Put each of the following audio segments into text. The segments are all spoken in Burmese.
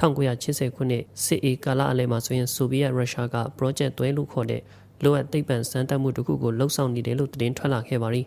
1980ခုနှစ်စစ်အေကာလအလယ်မှာဆိုရင်ဆိုဗီယက်ရုရှားက project သွဲလို့ခေါ်တဲ့လိုအပ်သိပ္ပံစမ်းသပ်မှုတစ်ခုကိုလှုပ်ဆောင်နေတယ်လို့သတင်းထွက်လာခဲ့ပါသည်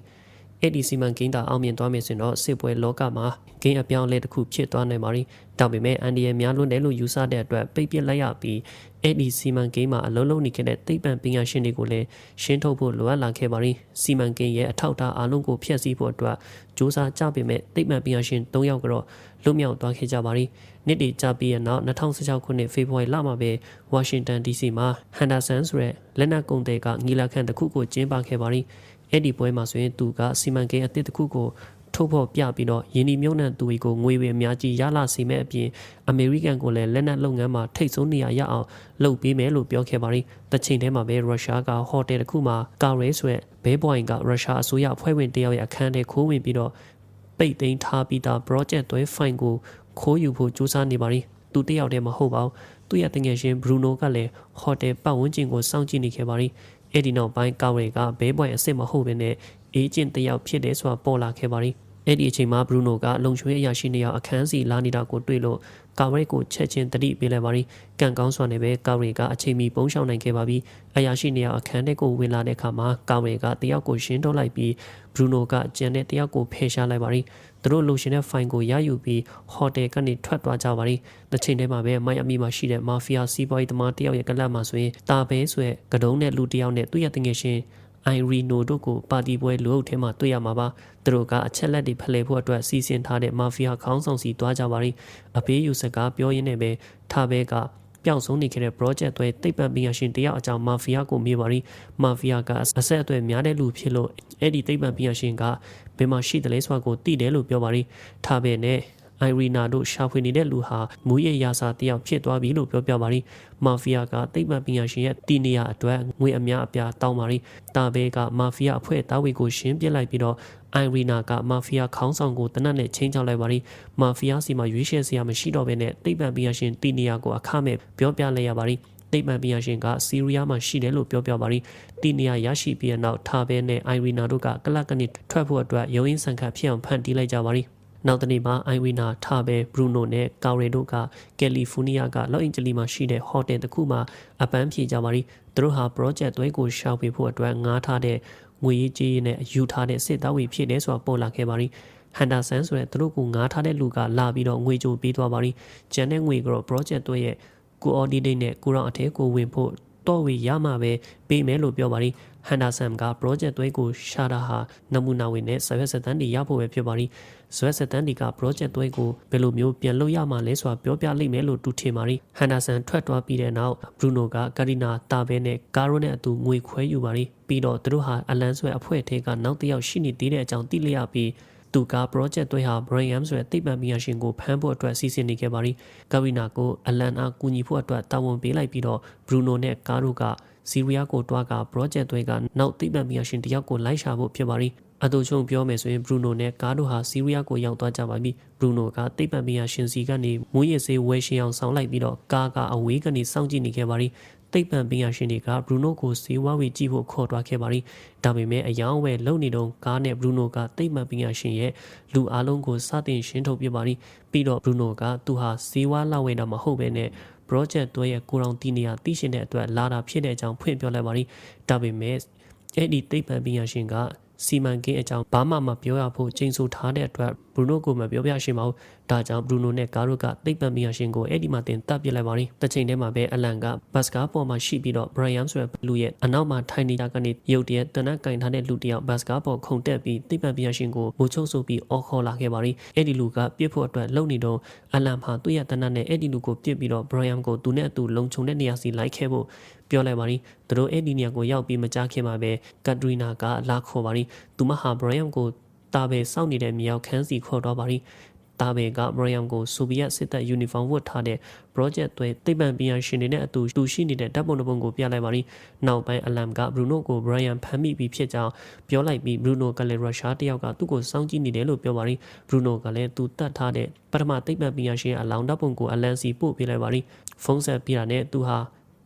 အဲ့ဒီစီမံကိန်းသာအောင်မြင်သွားမယ်ဆိုရင်တော့စစ်ပွဲလောကမှာဂိမ်းအပြောင်းအလဲတစ်ခုဖြစ်သွားနိုင်ပါသည်ဒါပေမဲ့အန်ဒီရဲ့များလွန်းတယ်လို့ယူဆတဲ့အတွက်ပိတ်ပစ်လိုက်ရပြီးအဲ့ဒီစီမံကိန်းမှာအလုံးလုံးနေခဲ့တဲ့သိပ္ပံပညာရှင်တွေကိုလည်းရှင်းထုတ်ဖို့လိုအပ်လာခဲ့ပါသည်စီမံကိန်းရဲ့အထောက်အထားအလုံးကိုဖျက်ဆီးဖို့အတွက်စ조사ကြပေမဲ့သိပ္ပံပညာရှင်၃ယောက်ကတော့လွတ်မြောက်သွားခဲ့ကြပါသည်နှစ်တည်ကြပြီးတဲ့နောက်2016ခုနှစ်ဖေဖော်ဝါရီလမှာပဲဝါရှင်တန် DC မှာဟန်ဒါဆန်ဆိုတဲ့လက်နက်ကုန်တဲ့ကငီလာခန့်တစ်ခုကိုကျင်းပခဲ့ပါသည် အဲ့ဒီပွဲမှာဆိုရင်သူကစီမံကိန်းအသစ်တစ်ခုကိုထုတ်ဖော်ပြပြီးတော့ယင်းဒီမြုံနှံသူတွေကိုငွေဝေအများကြီးရလာစေမဲ့အပြင်အမေရိကန်ကိုလည်းလက်နက်လုပ်ငန်းမှာထိတ်ဆုံးနေရရအောင်လုပ်ပေးမယ်လို့ပြောခဲ့ပါရီတချိန်တည်းမှာပဲရုရှားကဟိုတယ်တစ်ခုမှာကာရဲဆိုတဲ့ဘဲဘွိုင်ကရုရှားအစိုးရအဖွဲ့ဝင်တယောက်ရဲ့အခန်းထဲခိုးဝင်ပြီးတော့ပိတ်သိမ်းထားပြီးသား project သွဲ file ကိုခိုးယူဖို့စူးစမ်းနေပါရီသူတယောက်တည်းမဟုတ်ပါဘူးသူရဲ့တငယ်ချင်းဘရူနိုကလည်းဟိုတယ်ပတ်ဝန်းကျင်ကိုစောင့်ကြည့်နေခဲ့ပါရီ အဲ့ဒီနောက်ပိုင်းကာဝေကဘဲဘွိုင်အစ်စ်မဟုတ်ဘဲနဲ့အေဂျင့်တယောက်ဖြစ်တယ်ဆိုတာပေါ်လာခဲ့ပါရီအဲ့ဒီအချိန်မှာဘရူနိုကလုံချွေးအရာရှိနေရအခန်းစီလာနေတာကိုတွေ့လို့ကာဝရဲကိုချက်ချင်းတတိပေးလိုက်ပါရီကန်ကောင်းစွာနဲ့ပဲကာဝရဲကအချိန်မီပုံရှောင်နိုင်ခဲ့ပါပြီအရာရှိနေရအခန်းထဲကိုဝင်လာတဲ့အခါမှာကာဝရဲကတယောက်ကိုရှင်းထုတ်လိုက်ပြီးဘရူနိုကကျန်တဲ့တယောက်ကိုဖယ်ရှားလိုက်ပါရီ သူတို့လိုရှင်တဲ့ဖိုင်ကိုရယူပြီးဟိုတယ်ကနေထွက်သွားကြပါရီတစ်ချိန်တည်းမှာပဲမိုင်အမီမှာရှိတဲ့မာဖီးယားစီးပွားရေးသမားတယောက်ရဲ့ကလပ်မှာဆိုရင်တာဘဲဆွဲကတုံးတဲ့လူတယောက်နဲ့သူ့ရဲ့တငယ်ချင်းအိုင်ရီနိုတို့ကိုပါတီပွဲလူအုပ်ထဲမှာတွေ့ရမှာပါသူတို့ကအချက်လက်တွေဖလှယ်ဖို့အတွက်စီစဉ်ထားတဲ့မာဖီးယားခေါင်းဆောင်စီတွားကြပါရီအပေးယူစကားပြောရင်းနဲ့ပဲထားဘဲကပျောက်ဆုံးနေခဲ့တဲ့ project တွေတိတ်ပံပညာရှင်တယောက်အကြောင်းမာဖီးယားကိုမေးပါရီမာဖီးယားကအဆက်အသွယ်များတဲ့လူဖြစ်လို့အဲ့ဒီတိတ်ပံပညာရှင်ကဘ ယ်မှာရှိတယ်လဲဆိုတာကိုသိတယ်လို့ပြောပါရီထားဘဲနဲ့အိုင်ရီနာတို့ရှာဖွေနေတဲ့လူဟာမူရဲ့ရာစာတယောက်ဖြစ်သွားပြီလို့ပြောပြပါရီမာဖီးယားကတိတ်ပံပညာရှင်ရဲ့တီနေရအတွက်ငွေအများအပြားတောင်းပါရီတာဘဲကမာဖီးယားအဖွဲ့တာဝေကိုရှင်းပြလိုက်ပြီးတော့အိုင်ရီနာကမာဖီးယားခေါင်းဆောင်ကိုတနတ်နဲ့ချင်းချောက်လိုက်ပါရီမာဖီးယားစီမှာရွေးချယ်စရာမရှိတော့ဘဲနဲ့တိတ်ပံပညာရှင်တီနေရကိုအခမဲ့ပြောပြလိုက်ရပါရီ တိတ်ပံပညာရှင်ကစီးရီးယားမှာရှိတယ်လို့ပြောပြပါရီတီနီယာရရှိပြီးတဲ့နောက်ထားဘဲနဲ့အိုင်ရီနာတို့ကကလပ်ကနေထွက်ဖို့အတွက်ရုံးရင်းဆန်ခတ်ဖြစ်အောင်ဖန်တီးလိုက်ကြပါရီနောက်တနေ့မှာအိုင်ဝီနာထားပဲဘရူနိုနဲ့ကာရီတို့ကကယ်လီဖိုးနီးယားကလော့အင်ဂျလီမှာရှိတဲ့ဟိုတယ်တစ်ခုမှာအပန်းဖြေကြပါရီသူတို့ဟာ project သွဲကိုရှောက်ပေးဖို့အတွက်ငားထားတဲ့ငွေရေးကြေးရေးနဲ့ယူထားတဲ့စစ်သားဝေဖြစ်တယ်ဆိုတာပေါ်လာခဲ့ပါရီဟန်ဒါဆန်ဆိုတဲ့သူတို့ကငားထားတဲ့လူကလာပြီးတော့ငွေကြိုပေးသွားပါရီကျန်တဲ့ငွေကတော့ project သွဲရဲ့ ကိုအော်ဒီဒိတ်နဲ့ကိုရောင်အထဲကိုဝင်ဖို့တော့ဝေရမှာပဲပေးမယ်လို့ပြောပါရီဟန်ဒါဆန်က project သွဲကိုရှာတာဟာနမူနာဝင်နဲ့ဆရွက်ဆက်တန်းတွေရဖို့ပဲဖြစ်ပါရီဇွဲဆက်တန်းဒီက project သွဲကိုဘယ်လိုမျိုးပြန်လုပ်ရမှာလဲဆိုတာပြောပြလိမ့်မယ်လို့တူထင်ပါရီဟန်ဒါဆန်ထွက်သွားပြီးတဲ့နောက်ဘရူနိုကကာရီနာတာဘဲနဲ့ကာရိုနဲ့အတူငွေခွဲယူပါရီပြီးတော့သူတို့ဟာအလန်ဆွဲအဖွဲ့ထဲကနောက်တစ်ယောက်ရှိနေသေးတဲ့အကြောင်းသိလျက်ပြီး သူက project သွဲဟာ Brian ဆိုတဲ့သိပ္ပံပညာရှင်ကိုဖမ်းဖို့အတွက်စီစဉ်နေခဲ့ပါရီကာရီနာကိုအလန်အားကူညီဖို့အတွက်တာဝန်ပေးလိုက်ပြီးတော့ဘရူနိုနဲ့ကာရိုကစီးရီးယားကိုတွားက project သွဲကနောက်သိပ္ပံပညာရှင်တယောက်ကိုလိုက်ရှာဖို့ဖြစ်ပါရီအတူချုံပြောမယ်ဆိုရင်ဘရူနိုနဲ့ကားတို့ဟာစီးရီးယားကိုရောက်သွားကြပါပြီဘရူနိုကတိတ်ပံပီယာရှင်စီကနေမူးယစ်ဆေးဝယ်ရှင်အောင်ဆောင်လိုက်ပြီးတော့ကားကအဝေးကနေစောင့်ကြည့်နေခဲ့ပါရီ တိတ်ပံပင်ရရှင်တွေကဘရူနိုကိုစေဝါဝေကြည့်ဖို့ခေါ်သွားခဲ့ပါရီဒါပေမဲ့အယောင်ဝယ်လုံနေတော့ကားနဲ့ဘရူနိုကတိတ်ပံပင်ရရှင်ရဲ့လူအလုံးကိုစတင်ရှင်းထုတ်ပြပါရီပြီးတော့ဘရူနိုကသူဟာစေဝါလောက်ဝယ်တာမဟုတ်ပဲနဲ့ project တွဲရဲ့ကိုရောင်တီနေရသိရှင်တဲ့အတွက်လာတာဖြစ်တဲ့အကြောင်းဖွင့်ပြောလိုက်ပါရီဒါပေမဲ့အဲ့ဒီတိတ်ပံပင်ရရှင်ကစီမံကိန်းအကြောင်းဘာမှမပြောရဖို့ချိန်ဆထားတဲ့အတွက်ဘရူနိုကိုမပြောပြရှင်ပါဘူး ဒါကြောင့်ဘရူနိုနဲ့ကာရိုကသိပ္ပံပညာရှင်ကိုအဲ့ဒီမှာတင်တပ်ပစ်လိုက်ပါရီတစ်ချိန်တည်းမှာပဲအလန်ကဘတ်စကာပေါ်မှာရှိပြီးတော့ဘရိုင်ယမ်ဆိုတဲ့လူရဲ့အနောက်မှာထိုင်နေတာကနေရုတ်တရက်တနက်ကင်ထားတဲ့လူတယောက်ဘတ်စကာပေါ်ခုန်တက်ပြီးသိပ္ပံပညာရှင်ကိုမိုးချုပ်ဆိုပြီးအော်ခေါ်လာခဲ့ပါရီအဲ့ဒီလူကပြစ်ဖို့အတွက်လုံနေတော့အလန်မှာသူ့ရဲ့တနက်နဲ့အဲ့ဒီလူကိုပြစ်ပြီးတော့ဘရိုင်ယမ်ကိုသူနဲ့အတူလုံခြုံတဲ့နေရာစီလိုက်ခဲ့ဖို့ပြောလိုက်ပါရီသူတို့အဲ့ဒီနေရာကိုရောက်ပြီးမကြခင်မှာပဲကက်ထရီနာကလာခေါ်ပါရီသူမဟာဘရိုင်ယမ်ကိုတာဘယ်စောင့်နေတဲ့မြောက်ခန်းစီခေါ်တော့ပါရီ တာဘယ်ကဘရိုင်ယမ်ကိုဆိုဗီယက်စစ်တပ်ယူနီဖောင်းဝတ်ထားတဲ့ project တွေသိပ္ပံပညာရှင်တွေနဲ့အတူတူရှိနေတဲ့ဓာတ်ပုံတစ်ပုံကိုပြလိုက်ပါရီနောက်ပိုင်းအလမ်ကဘရူနိုကိုဘရိုင်ယမ်ဖမ်းမိပြီးဖြစ်ကြောင်းပြောလိုက်ပြီးဘရူနိုကလည်းရုရှားတယောက်ကသူ့ကိုစောင့်ကြည့်နေတယ်လို့ပြောပါရီဘရူနိုကလည်းသူတတ်ထားတဲ့ပထမသိပ္ပံပညာရှင်အလောင်းဓာတ်ပုံကိုအလန်စီပို့ပေးလိုက်ပါရီဖုန်းဆက်ပြတာနဲ့သူဟာ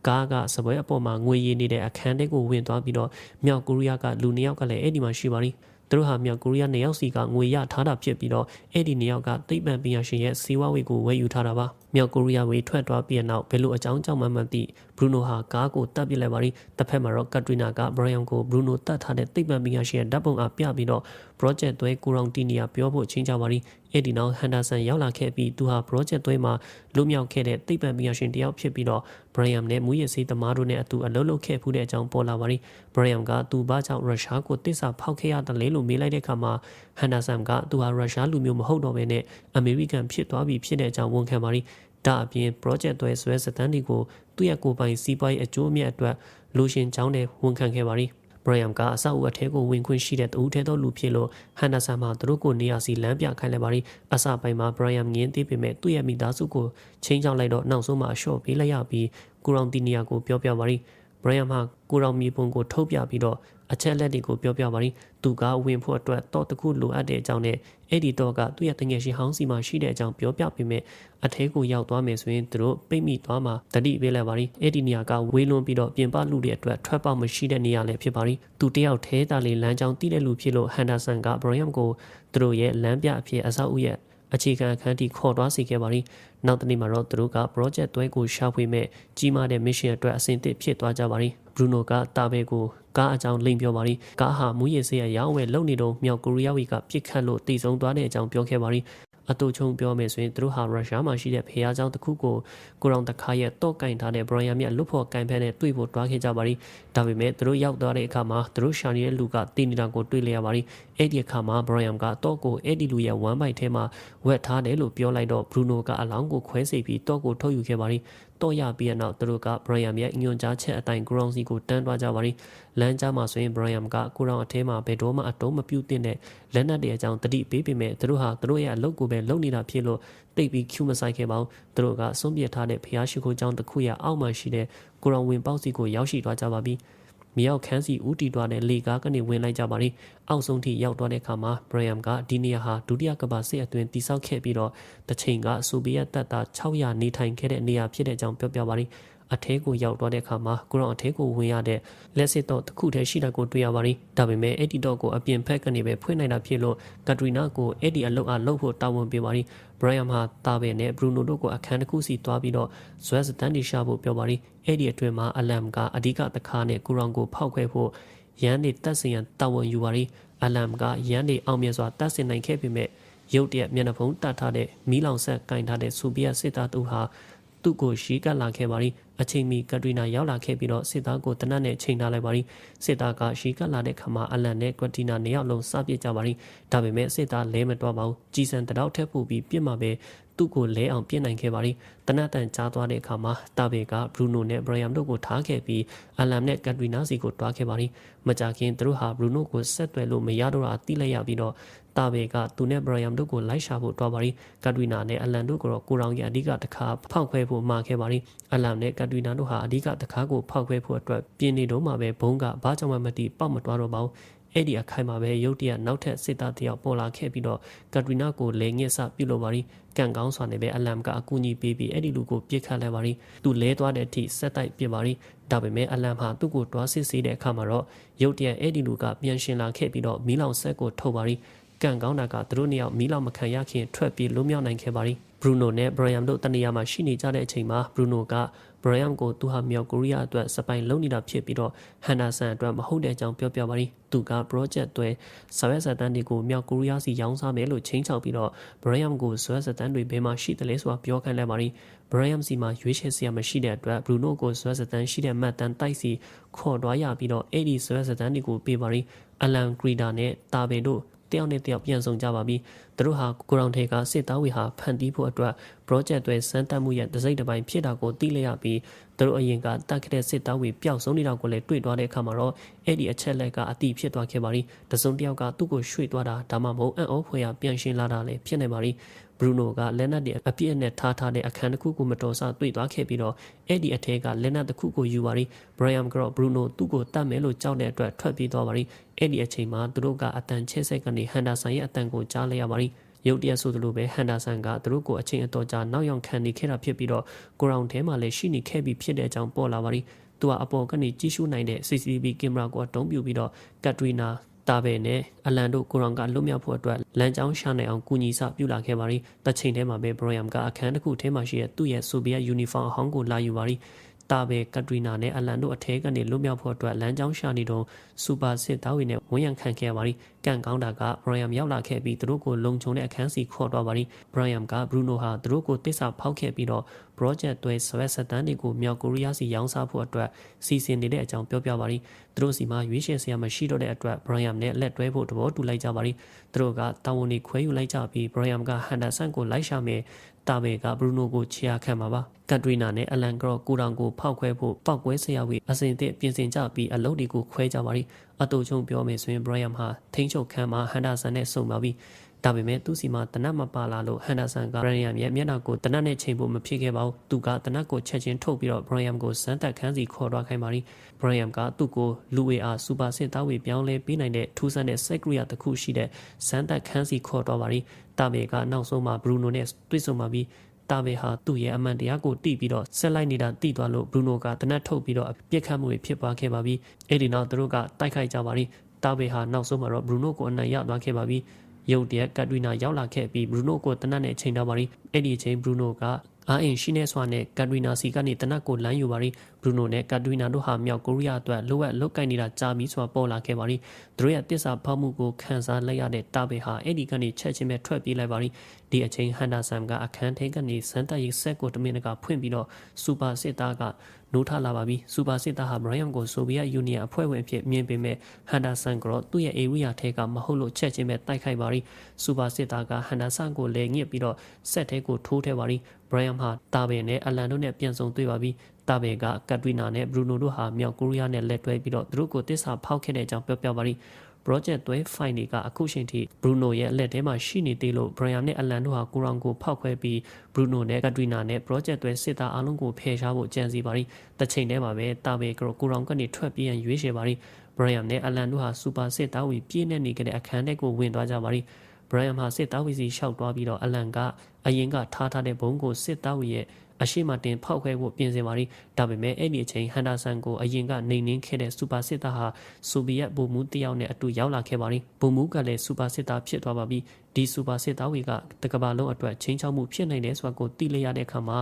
ကားကစပွဲအပေါ်မှာငွေရည်နေတဲ့အခန်းထဲကိုဝင်သွားပြီးတော့မြောက်ကိုရီးယားကလူနှစ်ယောက်ကလည်းအဲ့ဒီမှာရှိပါရီ သူတို့ဟာမြောက်ကိုရီးယားနေရောက်စီကငွေရထားတာဖြစ်ပြီးတော့အဲ့ဒီနေရောက်ကသိပ္ပံပညာရှင်ရဲ့စီးပွားရေးကိုဝယ်ယူထားတာပါမြောက်ကိုရီးယားဝေထွက်သွားပြီးတဲ့နောက်ဘယ်လိုအကြောင်းကြောင့်မှမသိဘရူနိုဟာကားကိုတပ်ပစ်လိုက်ပါရီတစ်ဖက်မှာတော့ကက်ထရီနာကဘရိုင်ယန်ကိုဘရူနိုတတ်ထားတဲ့သိပ္ပံပညာရှင်ရဲ့ဓာတ်ပုံအားပြပြီးတော့ project သွဲကိုရောင်တီနီယာပြောဖို့ချင်းကြပါရီအဲ့ဒီနောက်ဟန်ဒါဆန်ရောက်လာခဲ့ပြီးသူဟာ project သွဲမှာလွတ်မြောက်ခဲ့တဲ့သိပ္ပံပညာရှင်တယောက်ဖြစ်ပြီးတော့ဘရိုင်ယန်နဲ့မူရစ်စေးသမားတို့နဲ့အတူအလုပ်လုပ်ခဲ့ဖူးတဲ့အကြောင်းပေါ်လာပါရီဘရိုင်ယန်ကသူဘာကြောင့်ရုရှားကိုတစ္ဆာဖောက်ခဲ့ရတယ်လဲလို့မေးလိုက်တဲ့အခါမှာဟန်ဒါဆန်ကသူဟာရုရှားလူမျိုးမဟုတ်တော့ဘဲနဲ့အမေရိကန်ဖြစ်သွားပြီဖြစ်တဲ့အကြောင်းဝန်ခံပါရီဒါအပြင် project သွဲဆွဲစတန်ဒီကိုသူ့ရဲ့ကိုယ်ပိုင်စီးပွားရေးအကျိုးအမြတ်အတွက်လိုရှင်ချောင်းနဲ့ဝန်ခံခဲ့ပါရီဘရိုင်ယမ်ကအဆောက်အဦအထဲကိုဝင်ခွင့်ရှိတဲ့တူထဲသောလူဖြစ်လို့ဟန်ဒါဆန်မှသူတို့ကိုနေရာစီလမ်းပြခိုင်းလိုက်ပါရီအစပိုင်းမှာဘရိုင်ယမ်ငင်းသေးပေမဲ့သူ့ရဲ့မိသားစုကိုချင်းချောင်းလိုက်တော့နောက်ဆုံးမှအလျှော့ပေးလိုက်ရပြီးကူရောင်တီနီယာကိုပြောပြပါရီဘရိုင်ယမ်ဟာကိုရောင်မီပုံကိုထုတ်ပြပြီးတော့ အချက်လက်တွေကိုပြောပြပါရီသူကဝင်ဖို့အတွက်တော့တခုလိုအပ်တဲ့အကြောင်းနဲ့အဲ့ဒီတော့ကသူ့ရဲ့တငယ်ရှင်ဟောင်းစီမှာရှိတဲ့အကြောင်းပြောပြပေးမယ်အထဲကိုရောက်သွားမယ်ဆိုရင်သူတို့ပိတ်မိသွားမှာတတိပေးလိုက်ပါရီအဲ့ဒီနေရာကဝေးလွန်ပြီးတော့ပြင်ပလူတွေအတွက်ထွက်ပေါက်မရှိတဲ့နေရာလည်းဖြစ်ပါရီသူတယောက်ထဲတာလေးလမ်းကြောင်းတီးတဲ့လူဖြစ်လို့ဟန်ဒါဆန်ကဘရိုယမ်ကိုသူတို့ရဲ့လမ်းပြအဖြစ်အဆောက်အဦရဲ့အခြေခံအခန်းတီခေါ်သွားစေခဲ့ပါရီနောက်တနေ့မှာတော့သူတို့က project တွဲကိုရှာဖွေမဲ့ကြီးမားတဲ့ mission အတွက်အဆင့်သစ်ဖြစ်သွားကြပါရီဘရူနိုကတာဘဲကို ကားအကြောင်းလိမ်ပြောပါရီကားဟာမူရစ်ဆေးရရောင်းဝယ်လုပ်နေတော့မြောက်ကိုရီးယားဝီကပြစ်ခတ်လို့တည်ဆုံသွားတဲ့အကြောင်းပြောခဲ့ပါရီအတူချုံပြောမယ်ဆိုရင်သူတို့ဟာရုရှားမှာရှိတဲ့ဖေယားကျောင်းတစ်ခုကိုကိုရောင်တခါရဲ့တော့ကင်ထားတဲ့ဘရိုင်ယာမြတ်လွတ်ဖို့ကင်ဖက်နဲ့တွေ့ဖို့တွားခဲ့ကြပါရီဒါပေမဲ့သူတို့ရောက်သွားတဲ့အခါမှာသူတို့ရှာနေတဲ့လူကတင်နေတာကိုတွေ့လျရပါရီအဲ့ဒီအခါမှာဘရိုင်ယမ်ကတော့ကိုအဲ့ဒီလူရဲ့ဝမ်းပိုက်ထဲမှာဝက်ထားတယ်လို့ပြောလိုက်တော့ဘရူနိုကအလောင်းကိုခွဲစိတ်ပြီးတော့ကိုထုတ်ယူခဲ့ပါရီ တော့ရပြီးတဲ့နောက်သူတို့ကဘရိုင်ယမ်ရဲ့ညွန်ကြားချက်အတိုင်းဂရောင်စီကိုတန်းသွားကြပါရီလမ်းကြားမှာဆိုရင်ဘရိုင်ယမ်ကကိုရောင်အထဲမှာဘယ်တော့မှအတုံးမပြုတ်တဲ့လက်နက်တွေအကြောင်းတတိပေးပေမဲ့သူတို့ဟာသူတို့ရဲ့အလုပ်ကိုပဲလုပ်နေတာဖြစ်လို့တိတ်ပြီးကျူမဆိုင်ခဲ့ပါဘူးသူတို့ကစွန့်ပစ်ထားတဲ့ဖျားရှိခိုးကြောင်းတစ်ခုရဲ့အောက်မှာရှိတဲ့ကိုရောင်ဝင်ပေါက်စီကိုရောက်ရှိသွားကြပါပြီ မြောက်ခန်းစီဦးတီသွားတဲ့လေကားကနေဝင်လိုက်ကြပါလိအောက်ဆုံးထိရောက်သွားတဲ့အခါမှာဘရယမ်ကဒီနေရာဟာဒုတိယကမ္ဘာစစ်အတွင်းတိစောက်ခဲ့ပြီးတော့တချိန်ကဆိုဗီယက်တပ်သား600နေထိုင်ခဲ့တဲ့နေရာဖြစ်တဲ့အကြောင်းပြောပြပါလိ အထဲကိုရောက်သွားတဲ့အခါမှာကိုရောင်အထဲကိုဝင်ရတဲ့လက်စစ်တော့တစ်ခုတည်းရှိတာကိုတွေ့ရပါလိဒါပေမဲ့အဲ့ဒီတော့ကိုအပြင်ဖက်ကနေပဲဖွင့်နိုင်တာဖြစ်လို့ကက်ထရီနာကိုအဲ့ဒီအလုပ်အားလုပ်ဖို့တာဝန်ပေးပါလိဘရိုင်ယမ်ဟာတာဘယ်နဲ့ဘရူနိုတို့ကိုအခန်းတစ်ခုစီသွားပြီးတော့ဇွဲစတန်ဒီရှာဖို့ပြောပါလိအဲ့ဒီအတွင်းမှာအလမ်ကအဓိကတခါနဲ့ကိုရောင်ကိုဖောက်ခွဲဖို့ရန်နေတက်စင်ရန်တာဝန်ယူပါလိအလမ်ကရန်နေအောင်မြင်စွာတက်စင်နိုင်ခဲ့ပေမဲ့ရုတ်တရက်မျက်နှာဖုံးတတ်ထားတဲ့မီးလောင်ဆက်ကင်ထားတဲ့ဆူဗီယက်စစ်သားတို့ဟာသူ့ကိုရှီးကပ်လာခဲ့ပါရီ အချိန်မီကက်ထရီနာရောက်လာခဲ့ပြီးတော့စစ်သားကိုတနတ်နဲ့ချိန်ထားလိုက်ပါရီစစ်သားကရှီးကပ်လာတဲ့ခါမှာအလန်နဲ့ကက်ထရီနာနှစ်ယောက်လုံးစပစ်ကြပါရီဒါပေမဲ့စစ်သားလဲမတော်ပါဘူးကြီးစံတတော့ထက်ပို့ပြီးပြစ်မှာပဲ သူ့ကိုလဲအောင်ပြစ်နိုင်ခဲ့ပါရီတနတ်တန်ကြားသွားတဲ့အခါမှာတာဘေကဘရူနိုနဲ့ဘရိုင်ယမ်တို့ကိုထားခဲ့ပြီးအလန်နဲ့ကက်ထရီနာစီကိုတွားခဲ့ပါရီမကြခင်သူတို့ဟာဘရူနိုကိုဆက်သွယ်လို့မရတော့တာသိလိုက်ရပြီးတော့တာဘေကသူနဲ့ဘရိုင်ယမ်တို့ကိုလိုက်ရှာဖို့တွားပါရီကက်ထရီနာနဲ့အလန်တို့ကိုတော့ကိုရောင်ရဲ့အဓိကတခါဖောက်ခွဲဖို့မှာခဲ့ပါရီအလန်နဲ့ကက်ထရီနာတို့ဟာအဓိကတခါကိုဖောက်ခွဲဖို့အတွက်ပြင်းနေတော့မှပဲဘုံကဘာကြောင့်မှမသိပေါက်မသွားတော့ပါဘူး အဲ့ဒီအခိုင်မှာပဲရုတ်တရက်နောက်ထပ်စစ်သားတယောက်ပေါ်လာခဲ့ပြီးတော့ကက်ထရီနာကိုလေငစ်စပြုတ်လို့ပါရီကန်ကောင်းစွာနဲ့ပဲအလမ်ကအကူအညီပေးပြီးအဲ့ဒီလူကိုပြစ်ခတ်လိုက်ပါရီသူလဲသွားတဲ့အထိဆက်တိုက်ပြစ်ပါရီဒါပေမဲ့အလမ်ဟာသူ့ကိုတွားစစ်ဆေးတဲ့အခါမှာတော့ရုတ်တရက်အဲ့ဒီလူကပြန်ရှင်လာခဲ့ပြီးတော့မီးလောင်ဆက်ကိုထုတ်ပါရီကန်ကောင်းတာကသူတို့နှစ်ယောက်မီးလောင်မခံရခင်ထွက်ပြေးလွတ်မြောက်နိုင်ခဲ့ပါရီဘရူနိုနဲ့ဘရိုင်ယမ်တို့တနေရာမှာရှိနေကြတဲ့အချိန်မှာဘရူနိုက ဘရိုင်ယမ်ကိုသူဟာမြောက်ကိုရီးယားအတွက်စပိုင်လုပ်နေတာဖြစ်ပြီးတော့ဟန်ဒါဆန်အတွက်မဟုတ်တဲ့အကြောင်းပြောပြပါရီသူက project တွေဆာရက်စတန်တွေကိုမြောက်ကိုရီးယားစီရောင်းစားမယ်လို့ချိန်ချောက်ပြီးတော့ဘရိုင်ယမ်ကိုဆာရက်စတန်တွေဘယ်မှာရှိတယ်လဲဆိုတာပြောခိုင်းလိုက်ပါရီဘရိုင်ယမ်စီမှာရွေးချယ်စရာမရှိတဲ့အတွက်ဘရူနိုကိုဆာရက်စတန်ရှိတဲ့မတ်တန်တိုက်စီခေါ်သွားရပြီးတော့အဲ့ဒီဆာရက်စတန်တွေကိုပေးပါရီအလန်ဂရီဒါနဲ့တာဘယ်တို့တယောက်နဲ့တယောက်ပြန်ဆောင်ကြပါပြီ သူတို့ဟာကိုရောင်ထေကစစ်သားဝေဟာဖန်တီးဖို့အတွက် project တွေစမ်းသပ်မှုရဲ့တစိမ့်တစ်ပိုင်းဖြစ်တာကိုသိလိုက်ရပြီးသူတို့အရင်ကတတ်ခဲ့တဲ့စစ်သားဝေပျောက်ဆုံးနေတာကိုလည်းတွေ့သွားတဲ့အခါမှာတော့အဲ့ဒီအချက်လက်ကအတိဖြစ်သွားခဲ့ပါပြီတစုံတယောက်ကသူ့ကိုရွှေ့သွားတာဒါမှမဟုတ်အံ့ဩဖွယ်ရပြန်ရှင်းလာတာလည်းဖြစ်နေပါပြီဘရူနိုကလက်နက်တွေအပြည့်အနဲ့ထားထားတဲ့အခန်းတစ်ခုကိုမတော်ဆတွေ့သွားခဲ့ပြီးတော့အဲ့ဒီအထက်ကလက်နက်တစ်ခုကိုယူပါရီဘရိုင်ယမ်ကတော့ဘရူနိုသူ့ကိုတတ်မယ်လို့ကြောက်တဲ့အတွက်ထွက်ပြေးသွားပါရီအဲ့ဒီအချိန်မှာသူတို့ကအတန်ချဲဆက်ကနေဟန်ဒါဆန်ရဲ့အတန်ကိုကြားလိုက်ရပါရီ ရုတ်တရက်ဆိုသလိုပဲဟန်ဒါဆန်ကသူတို့ကိုအချိန်အတော်ကြာနောက်ယောင်ခံနေခဲ့တာဖြစ်ပြီးတော့ကိုရောင်ထဲမှာလည်းရှိနေခဲ့ပြီးဖြစ်တဲ့အကြောင်းပေါ်လာပါရီသူကအပေါ်ကနေကြည့်ရှုနိုင်တဲ့ CCTV ကင်မရာကိုအတုံးပြပြီးတော့ကက်ထရီနာတာဘဲနဲ့အလန်တို့ကိုရောင်ကလွတ်မြောက်ဖို့အတွက်လမ်းကြောင်းရှာနိုင်အောင်ကူညီစပြုလာခဲ့ပါရီတချိန်တည်းမှာပဲဘရိုယမ်ကအခန်းတစ်ခုထဲမှာရှိတဲ့သူ့ရဲ့ဆိုဗီယက်ယူနီဖောင်းအဟောင်းကိုလာယူပါရီ တာဘဲကက်ထရီနာနဲ့အလန်တို့အထဲကနေလွတ်မြောက်ဖို့အတွက်လမ်းကြောင်းရှာနေတော့စူပါစစ်သားတွေနဲ့ဝန်ရံခံခဲ့ပါရီကန့်ကောင်းတာကဘရိုယမ်ရောက်လာခဲ့ပြီးသူတို့ကိုလုံခြုံတဲ့အခန်းစီခေါ်တော့ပါရီဘရိုယမ်ကဘရူနိုဟာသူတို့ကိုတစ္ဆာဖောက်ခဲ့ပြီးတော့ project တွေဆွဲဆက်တန်းတွေကိုမြောက်ကိုရီးယားစီရောင်းစားဖို့အတွက်စီစဉ်နေတဲ့အကြောင်းပြောပြပါရီသူတို့စီမှာရွေးချယ်စရာမရှိတော့တဲ့အတွက် Brian နဲ့လက်တွဲဖို့တဘောတူလိုက်ကြပါရီသူတို့ကတာဝန်တွေခွဲယူလိုက်ကြပြီး Brian က Henderson ကိုလိုက်ရှာမယ် တာဘေကဘရူနိုကိုချီယာခံမှာပါကတ်ထရီနာနဲ့အလန်ကရော့ကိုတောင်ကိုဖောက်ခွဲဖို့ပောက်ကွဲဆရာဝီအစဉ်အသစ်ပြင်ဆင်ကြပြီးအလုပ်တွေကိုခွဲကြပါရီအတူချုံပြောမယ်ဆိုရင် Brian ဟာထိန်းချုပ်ခန်းမှာ Henderson နဲ့ဆုံပါပြီးဒါပေမဲ့သူ့စီမှာတနတ်မပါလာလို့ဟန်ဒါဆန်ကဘရိုင်ယမ်ရဲ့မျက်နှာကိုတနတ်နဲ့ချိန်ဖို့မဖြစ်ခဲ့ပါဘူးသူကတနတ်ကိုချက်ချင်းထုတ်ပြီးတော့ဘရိုင်ယမ်ကိုစမ်းသက်ခန်းစီခေါ်သွားခိုင်းပါရီဘရိုင်ယမ်ကသူ့ကိုလူဝေအားစူပါစစ်သားဝေပြောင်းလဲပေးနိုင်တဲ့ထူးဆန်းတဲ့စိတ်ကရိယာတစ်ခုရှိတဲ့စမ်းသက်ခန်းစီခေါ်သွားပါရီ တာဘေကနောက်ဆုံးမှာဘရူနိုနဲ့တွေ့ဆုံပါပြီးတာဘေဟာသူ့ရဲ့အမှန်တရားကိုတိပြီးတော့ဆက်လိုက်နေတာတိသွားလို့ဘရူနိုကတနတ်ထုတ်ပြီးတော့ပြစ်ခတ်မှုတွေဖြစ်ပွားခဲ့ပါပြီအဲ့ဒီနောက်သူတို့ကတိုက်ခိုက်ကြပါရီတာဘေဟာနောက်ဆုံးမှာတော့ဘရူနိုကိုအနိုင်ရသွားခဲ့ပါပြီရုတ်တရက်ကတ်ရီနာရောက်လာခဲ့ပြီးဘရူနိုကိုတနတ်နဲ့ချိန်ထားပါရီအဲ့ဒီအချိန်ဘရူနိုက အာအင်ရှိနေစွာနဲ့ကတ်ရီနာစီကနေတနတ်ကိုလမ်းယူပါရီဘရူနိုနဲ့ကတ်ရီနာတို့ဟာမြောက်ကိုရီးယားအတွက်လိုအပ်လုတ်ကင်နေတာကြာပြီးဆိုတာပေါ်လာခဲ့ပါရီသူတို့ရဲ့တစ္ဆာဖောက်မှုကိုခန်းစားလိုက်ရတဲ့တာဘေဟာအဲ့ဒီကနေချက်ချင်းပဲထွက်ပြေးလိုက်ပါရီဒီအချိန်ဟန်ဒါဆမ်ကအခန်းထဲကနေစမ်းတက်ရေးဆက်ကိုတမင်တကာဖွင့်ပြီးတော့စူပါစစ်သားကနိုးထလာပါပြီစူပါစစ်သားဟာဘရိုင်ယမ်ကိုဆိုဗီယက်ယူနီယံအဖွဲ့ဝင်အဖြစ်မြင်ပေမဲ့ဟန်ဒါဆန်ကတော့သူ့ရဲ့အေရီယာထဲကမဟုတ်လို့ချက်ချင်းပဲတိုက်ခိုက်ပါရီစူပါစစ်သားကဟန်ဒါဆန်ကိုလည်းညစ်ပြီးတော့ဆက်ထဲကိုထိုးထဲပါရီ ဘရိုင်ယမ်ဟာတာဘယ်နဲ့အလန်တို့နဲ့ပြန်ဆုံတွေ့ပါပြီတာဘယ်ကကက်ထရီနာနဲ့ဘရူနိုတို့ဟာမြောက်ကိုရီးယားနဲ့လက်တွဲပြီးတော့သူတို့ကိုတစ္ဆာဖောက်ခဲ့တဲ့အကြောင်းပြောပြပါရီ project သွဲ file တွေကအခုချိန်ထိ Bruno ရဲ့အလက်ထဲမှာရှိနေသေးလို့ Brian နဲ့ Alan တို့ဟာကိုရောင်ကိုဖောက်ခွဲပြီး Bruno နဲ့ Katrina နဲ့ project သွဲစစ်သားအလုံးကိုဖယ်ရှားဖို့ကြံစီပါရီတစ်ချိန်တည်းမှာပဲတာဘေကကိုရောင်ကနေထွက်ပြေးရန်ရွေးချယ်ပါရီ Brian နဲ့ Alan တို့ဟာ super စစ်သားဝီပြည့်နေနေကြတဲ့အခန်းထဲကိုဝင်သွားကြပါရီ Brian ဟာစစ်သားဝီစီရှောက်သွားပြီးတော့ Alan ကအရင်ကထားထားတဲ့ဘုံကိုစစ်သားဝီရဲ့အရှိမတင်ဖောက်ခွဲဖို့ပြင်ဆင်ပါရီဒါပေမဲ့အဲ့ဒီအချိန်ဟန်ဒါဆန်ကိုအရင်ကနေနှင်းခဲ့တဲ့စူပါစစ်သားဟာဆိုဗီယက်ဗိုလ်မှူးတယောက်နဲ့အတူရောက်လာခဲ့ပါရီဗိုလ်မှူးကလည်းစူပါစစ်သားဖြစ်သွားပါပြီဒီစူပါစစ်သားတွေကတကဘာလုံးအတွက်ချင်းချောက်မှုဖြစ်နိုင်တယ်ဆိုတာကိုသိလိုက်ရတဲ့အခါမှာ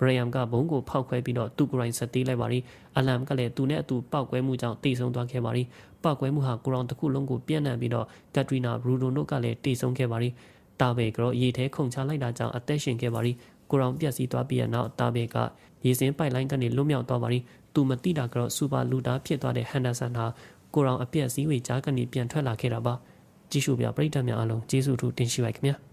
ဘရယမ်ကဘုံကိုဖောက်ခွဲပြီးတော့သူ့ကိုယ်တိုင်ဆက်သေးလိုက်ပါရီအလမ်ကလည်းသူနဲ့အတူပောက်ကွဲမှုကြောင့်တိတ်ဆုံးသွားခဲ့ပါရီပောက်ကွဲမှုဟာကိုရောင်တစ်ခုလုံးကိုပြန့်နှံ့ပြီးတော့ကက်ထရီနာဘရူဒိုတို့ကလည်းတိတ်ဆုံးခဲ့ပါရီတာဘေကတော့ရေထဲခုန်ချလိုက်တာကြောင့်အသက်ရှင်ခဲ့ပါရီကိုရောင်ပြက်စီးသွားပြီးတဲ့နောက်တာဘေကရေစင်းပိုက်လိုင်းကနေလွတ်မြောက်သွားပါရီသူမတိတာကတော့စူပါလူတာဖြစ်သွားတဲ့ဟန်ဒါဆန်ဟာကိုရောင်အပြက်စီးဝေကြားကနေပြန်ထွက်လာခဲ့တာပါကြည့်ရှုပြပရိသတ်များအားလုံးကျေးဇူးထူးတင်ရှိပါခင်ဗျာ